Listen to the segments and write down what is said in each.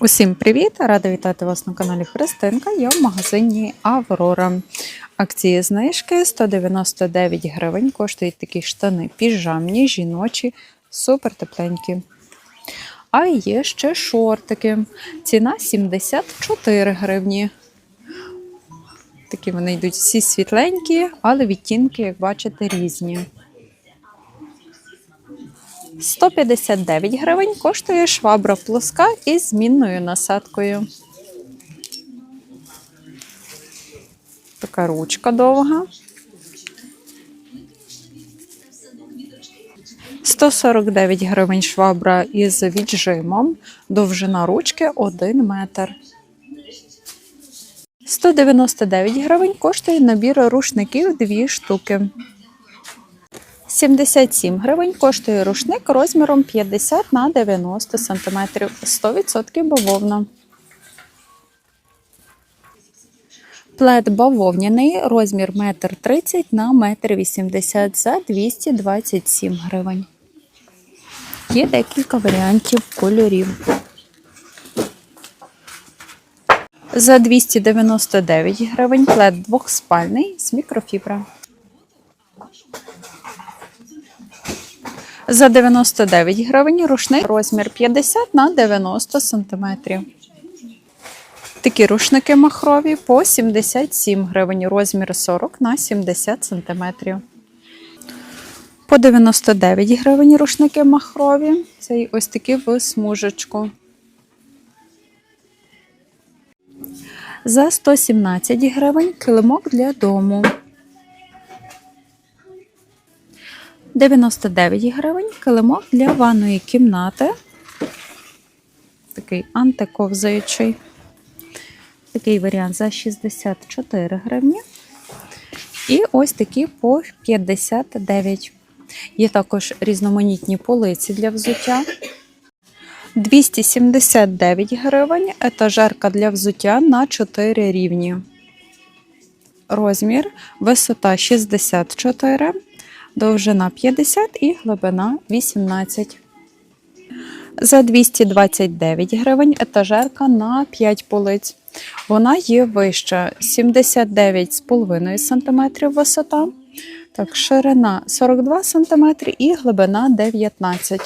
Усім привіт! Рада вітати вас на каналі Христинка. Я в магазині Аврора. Акції знижки 199 гривень. Коштують такі штани піжамні, жіночі, супер тепленькі. А є ще шортики. Ціна 74 гривні. Такі вони йдуть всі світленькі, але відтінки, як бачите, різні. 159 гривень коштує швабра плоска із змінною насадкою. Така ручка довга. 149 гривень швабра із віджимом. Довжина ручки 1 метр. 199 гривень коштує набір рушників 2 штуки. 77 гривень коштує рушник розміром 50 на 90 см, 100% бавовна. Плед бавовняний, розмір 1,30 м на 1,80 м за 227 гривень. Є декілька варіантів кольорів. За 299 гривень плед двохспальний з мікрофібра. За 99 гривень рушник розмір 50 на 90 см. Такі рушники махрові по 77 гривень, розмір 40 на 70 см. По 99 гривень рушники махрові. Це ось такі в смужечку. За 117 гривень килимок для дому. 99 гривень килимок для ванної кімнати. Такий антиковзаючий. Такий варіант за 64 гривні. І ось такі по 59. Є також різноманітні полиці для взуття. 279 гривень. Етажерка для взуття на 4 рівні. Розмір, висота 64 довжина 50 і глибина 18. За 229 гривень етажерка на 5 полиць. Вона є вища 79,5 см висота. Так, ширина 42 см і глибина 19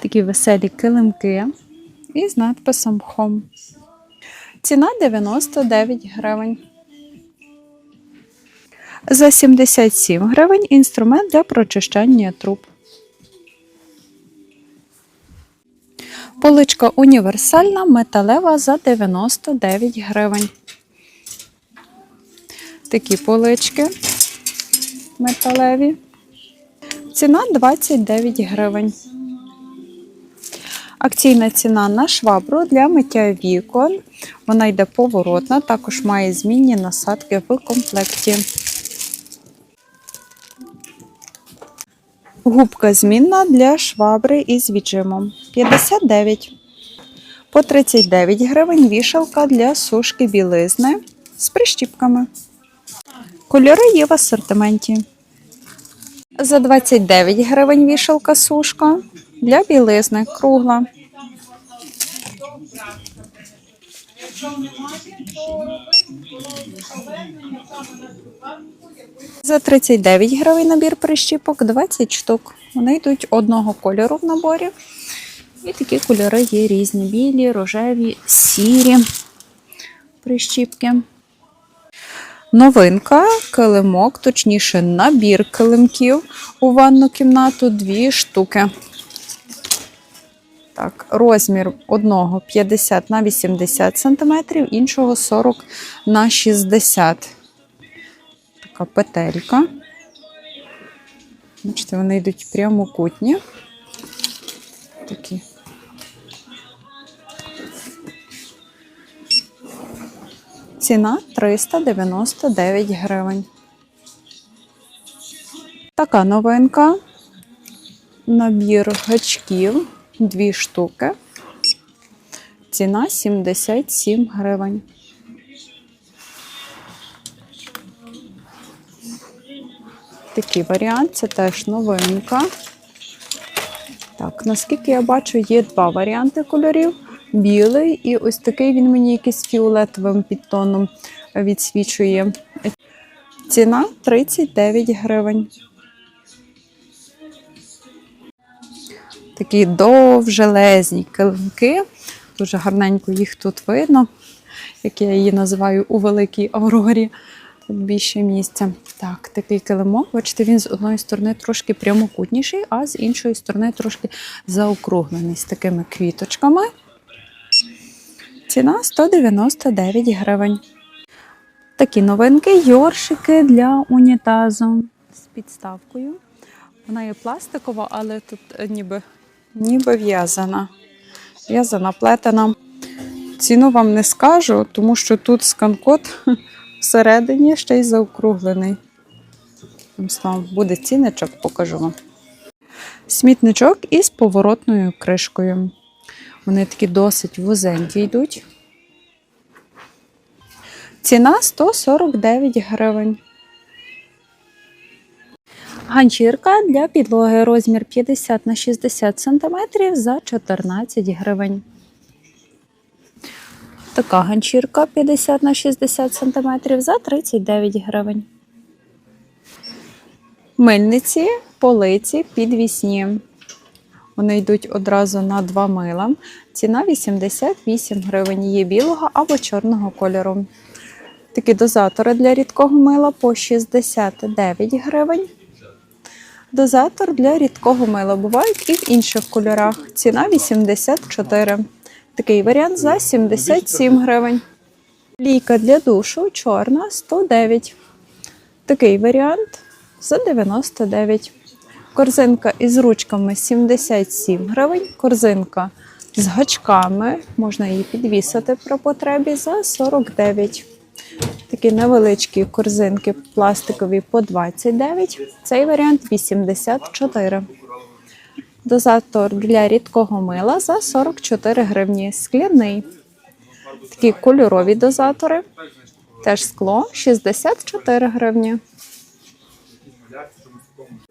Такі веселі килимки із надписом Home. Ціна 99 гривень. За 77 гривень інструмент для прочищання труб. Поличка універсальна, металева за 99 гривень. Такі полички металеві. Ціна 29 гривень. Акційна ціна на швабру для миття вікон. Вона йде поворотна, також має змінні насадки в комплекті. Губка змінна для швабри із віджимом 59. По 39 гривень вішалка для сушки білизни з прищіпками. Кольори є в асортименті. За 29 гривень вішалка сушка для білизни кругла. За 39 гривень набір прищіпок 20 штук. Вони йдуть одного кольору в наборі. І такі кольори є різні: білі, рожеві, сірі прищіпки. Новинка килимок, точніше, набір килимків у ванну кімнату дві штуки. Так, розмір одного 50 на 80 см, іншого 40 на 60 Така петелька. Бачите, вони йдуть прямокутні. Такі. Ціна 399 гривень. Така новинка. Набір гачків, дві штуки. Ціна 77 гривень. Такий варіант, це теж новинка. Так, наскільки я бачу, є два варіанти кольорів: білий і ось такий він мені якийсь фіолетовим підтоном відсвічує. Ціна 39 гривень. Такі довжелезні килимки. Дуже гарненько їх тут видно, як я її називаю у великій Аврорі. Тут більше місця. Так, такий килимок. Бачите, він з одної сторони трошки прямокутніший, а з іншої сторони трошки заокруглений з такими квіточками. Ціна 199 гривень. Такі новинки, йоршики для унітазу з підставкою. Вона є пластикова, але тут е, ніби, ніби в'язана. В'язана, плетена. Ціну вам не скажу, тому що тут сканкот всередині ще й заокруглений. Словом, буде цінничок, покажу вам. Смітничок із поворотною кришкою. Вони такі досить вузенькі йдуть. Ціна 149 гривень. Ганчірка для підлоги розмір 50 на 60 см за 14 гривень. Така ганчірка 50 на 60 см за 39 гривень. Мильниці, полиці, підвісні. Вони йдуть одразу на два мила. Ціна 88 гривень. Є білого або чорного кольору. Такі дозатори для рідкого мила по 69 гривень. Дозатор для рідкого мила бувають і в інших кольорах. Ціна 84. Такий варіант за 77 гривень. Лійка для душу чорна 109. Такий варіант за 99. Корзинка із ручками 77 гривень. Корзинка з гачками. Можна її підвісити при потребі за 49. Такі невеличкі корзинки пластикові по 29. Цей варіант 84. Дозатор для рідкого мила за 44 гривні. Скляний. Такі кольорові дозатори. Теж скло 64 гривні.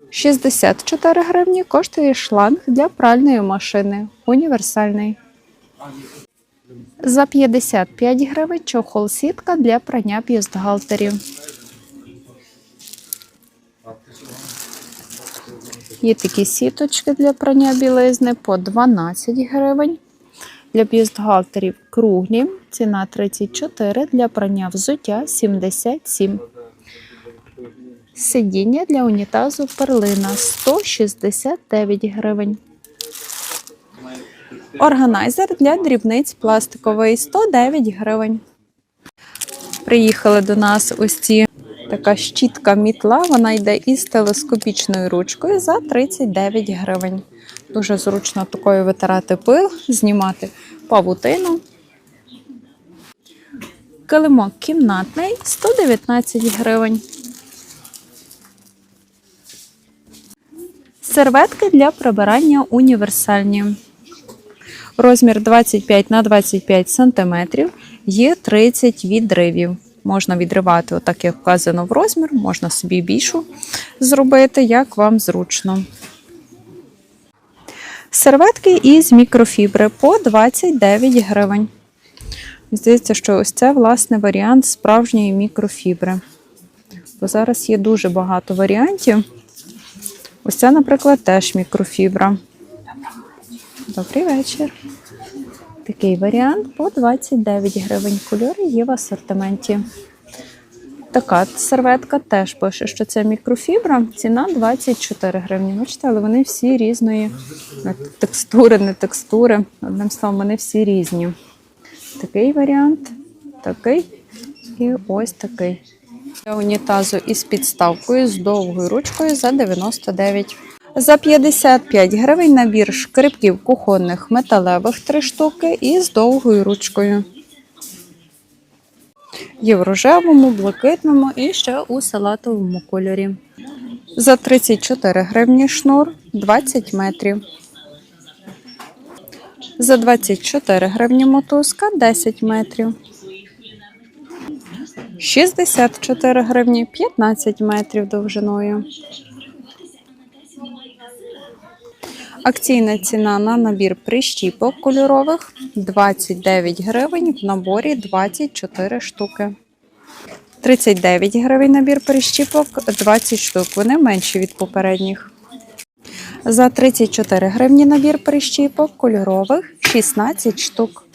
64 гривні коштує шланг для пральної машини. Універсальний. За 55 гривень чохол сітка для прання бюстгальтерів. Є такі сіточки для прання білизни по 12 гривень. Для бюстгальтерів круглі ціна 34, для прання взуття 77. Сидіння для унітазу перлина 169 гривень. Органайзер для дрібниць пластиковий 109 гривень. Приїхали до нас ось ці така щітка мітла. Вона йде із телескопічною ручкою за 39 гривень. Дуже зручно такою витирати пил, знімати павутину. Килимок кімнатний 119 гривень. Серветки для прибирання універсальні. Розмір 25 на 25 см. Є 30 відривів. Можна відривати, отак як вказано в розмір, можна собі більшу зробити, як вам зручно. Серветки із мікрофібри по 29 гривень. Здається, що ось це власне варіант справжньої мікрофібри. Бо зараз є дуже багато варіантів. Ось це, наприклад, теж мікрофібра. Добрий вечір. Такий варіант по 29 гривень. Кольори є в асортименті. Така серветка теж пише, що це мікрофібра. Ціна 24 гривні. Бачите, але вони всі різної е, текстури, не текстури. Одним словом, вони всі різні. Такий варіант, такий і ось такий. Для унітазу із підставкою з довгою ручкою за 99. За 55 гривень набір шкрипків кухонних металевих 3 штуки із довгою ручкою. Є в рожевому, блакитному і ще у салатовому кольорі. За 34 гривні шнур 20 метрів. За 24 гривні мотузка 10 метрів. 64 гривні 15 метрів довжиною. Акційна ціна на набір прищіпок кольорових 29 гривень, в наборі 24 штуки. 39 гривень набір прищіпок, 20 штук. Вони менші від попередніх. За 34 гривні набір прищіпок кольорових 16 штук.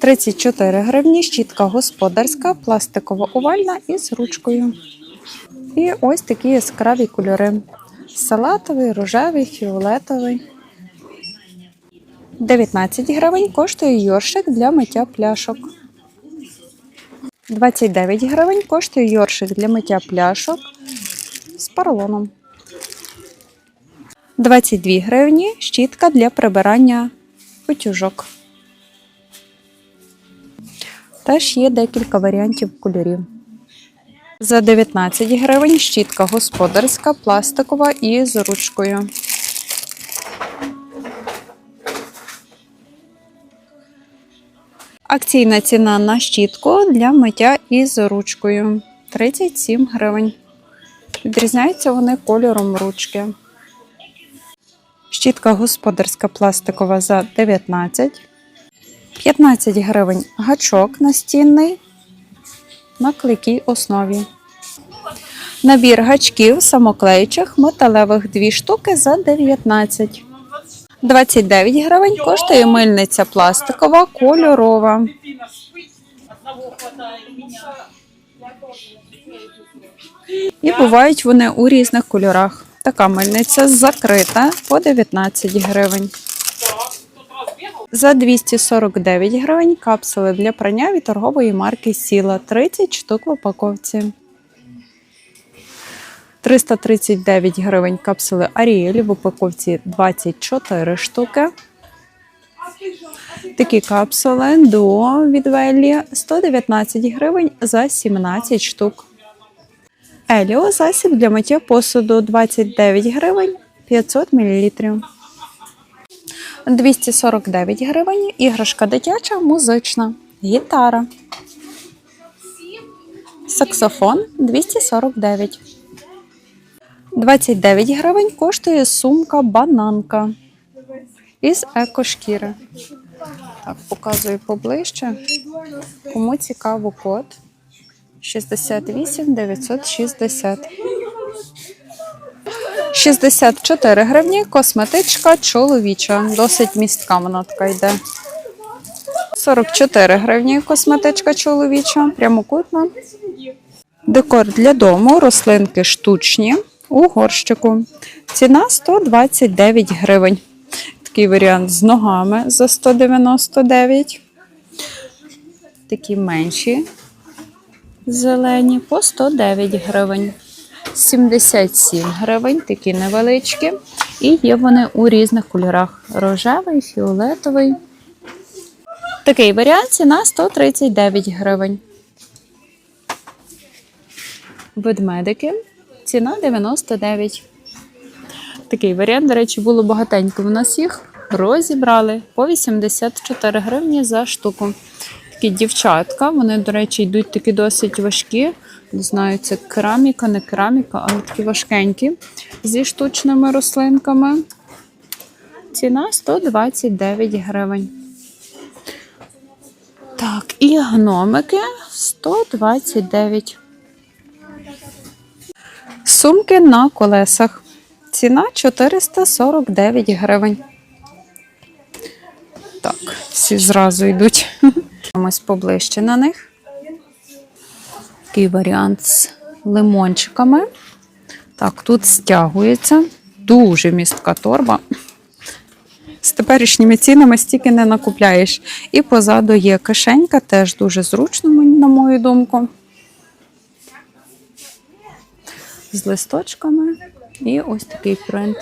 34 гривні щітка господарська, пластикова овальна із ручкою. І ось такі яскраві кольори: салатовий, рожевий, фіолетовий. 19 гривень коштує йоршик для миття пляшок. 29 гривень коштує йоршик для миття пляшок з поролоном. 22 гривні щітка для прибирання утюжок. Теж є декілька варіантів кольорів. За 19 гривень щітка господарська, пластикова і з ручкою. Акційна ціна на щітку для миття із ручкою 37 гривень. Відрізняються вони кольором ручки. Щітка господарська пластикова за 19. 15 гривень гачок настінний на клейкій основі. Набір гачків самоклейчих металевих 2 штуки за 19. 29 гривень коштує мильниця пластикова кольорова. І бувають вони у різних кольорах. Така мильниця закрита по 19 гривень. За 249 гривень капсули для прання від торгової марки Сіла 30 штук в упаковці. 339 гривень капсули Аріель в упаковці 24 штуки. Такі капсули до від Веллі 119 гривень за 17 штук. Еліо засіб для миття посуду 29 гривень 500 мл. 249 гривень. Іграшка дитяча, музична. Гітара. Саксофон 249. 29 гривень коштує сумка бананка із екошкіри. Так, показую поближче. Кому цікаво код 68 960. 64 гривні косметичка чоловіча. Досить містка вона така йде. 44 гривні косметичка чоловіча, прямокутна. Декор для дому, рослинки штучні у горщику. Ціна 129 гривень. Такий варіант з ногами за 199. Такі менші зелені по 109 гривень. 77 гривень, такі невеличкі. І є вони у різних кольорах: рожевий, фіолетовий. Такий варіант ціна 139 гривень. Ведмедики. Ціна 99. Такий варіант, до речі, було багатенько. У нас їх розібрали по 84 гривні за штуку. Такі дівчатка, вони, до речі, йдуть такі досить важкі. Не знаю, це кераміка, не кераміка, але такі важкенькі зі штучними рослинками. Ціна 129 гривень. Так, і гномики 129. Сумки на колесах. Ціна 449 гривень. Так, всі зразу йдуть. Ось поближче на них. Такий варіант з лимончиками. Так, тут стягується. Дуже містка торба. З теперішніми цінами стільки не накупляєш. І позаду є кишенька, теж дуже зручно, на мою думку. З листочками. І ось такий принт.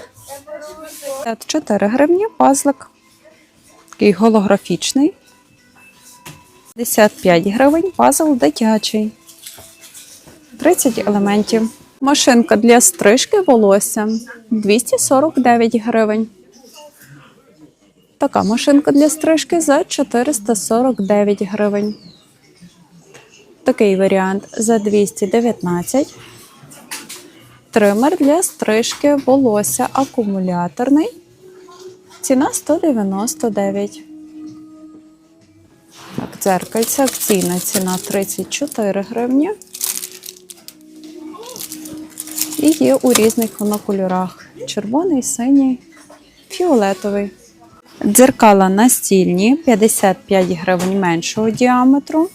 4 гривні пазлик. Такий голографічний. 55 гривень пазл дитячий. 30 елементів. Машинка для стрижки волосся 249 гривень. Така машинка для стрижки за 449 гривень. Такий варіант за 219. Тример для стрижки волосся акумуляторний Ціна 199. Так, дзеркальце, акційна ціна 34 гривні. І є у різних воно кольорах: червоний, синій, фіолетовий. Дзеркала настільні 55 гривень меншого діаметру.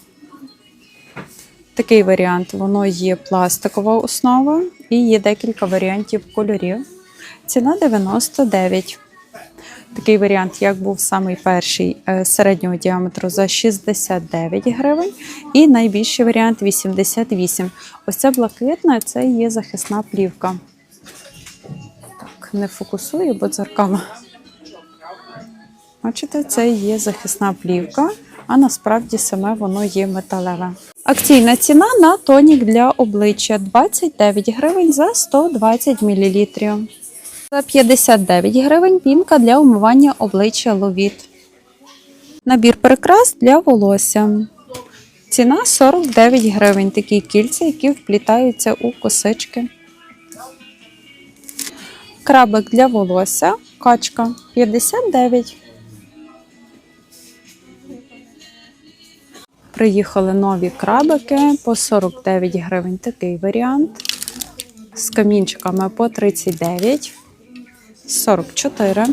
Такий варіант, воно є пластикова основа і є декілька варіантів кольорів. Ціна 99. Такий варіант, як був самий перший е, середнього діаметру за 69 гривень, і найбільший варіант 88. Ось ця блакитна це є захисна плівка. Так, не фокусую, бо дзеркало. Бачите, це є захисна плівка, а насправді саме воно є металеве. Акційна ціна на тонік для обличчя 29 гривень за 120 мл. За 59 гривень пінка для умивання обличчя ловіт. Набір прикрас для волосся. Ціна 49 гривень. Такі кільця, які вплітаються у косички. Крабик для волосся. Качка 59. Приїхали нові крабики по 49 гривень. Такий варіант. З камінчиками по 39. 44.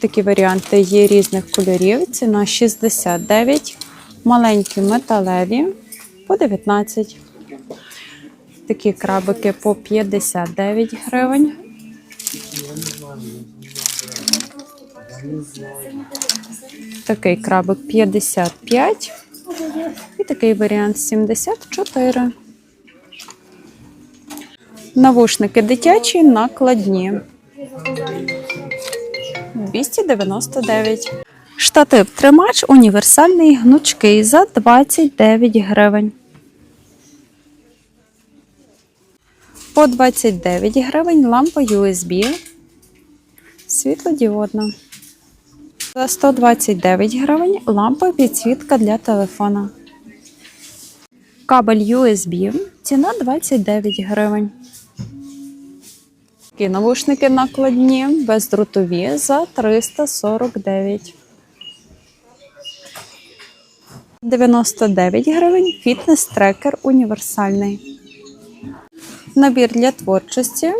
Такі варіанти є різних кольорів. Ціна 69. Маленькі металеві по 19. Такі крабики по 59 гривень. Такий крабик 55. І такий варіант 74. Навушники дитячі накладні. 299. Штатив тримач універсальний гнучкий за 29 гривень. По 29 гривень лампа USB. Світлодіодна. За 129 гривень лампа підсвітка для телефона. Кабель USB. Ціна 29 гривень. Такі навушники накладні, бездротові за 349. 99 гривень фітнес-трекер універсальний. Набір для творчості.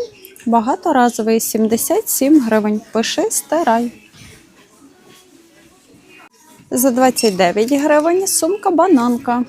Багаторазовий 77 гривень. Пиши стирай. За 29 гривень сумка бананка.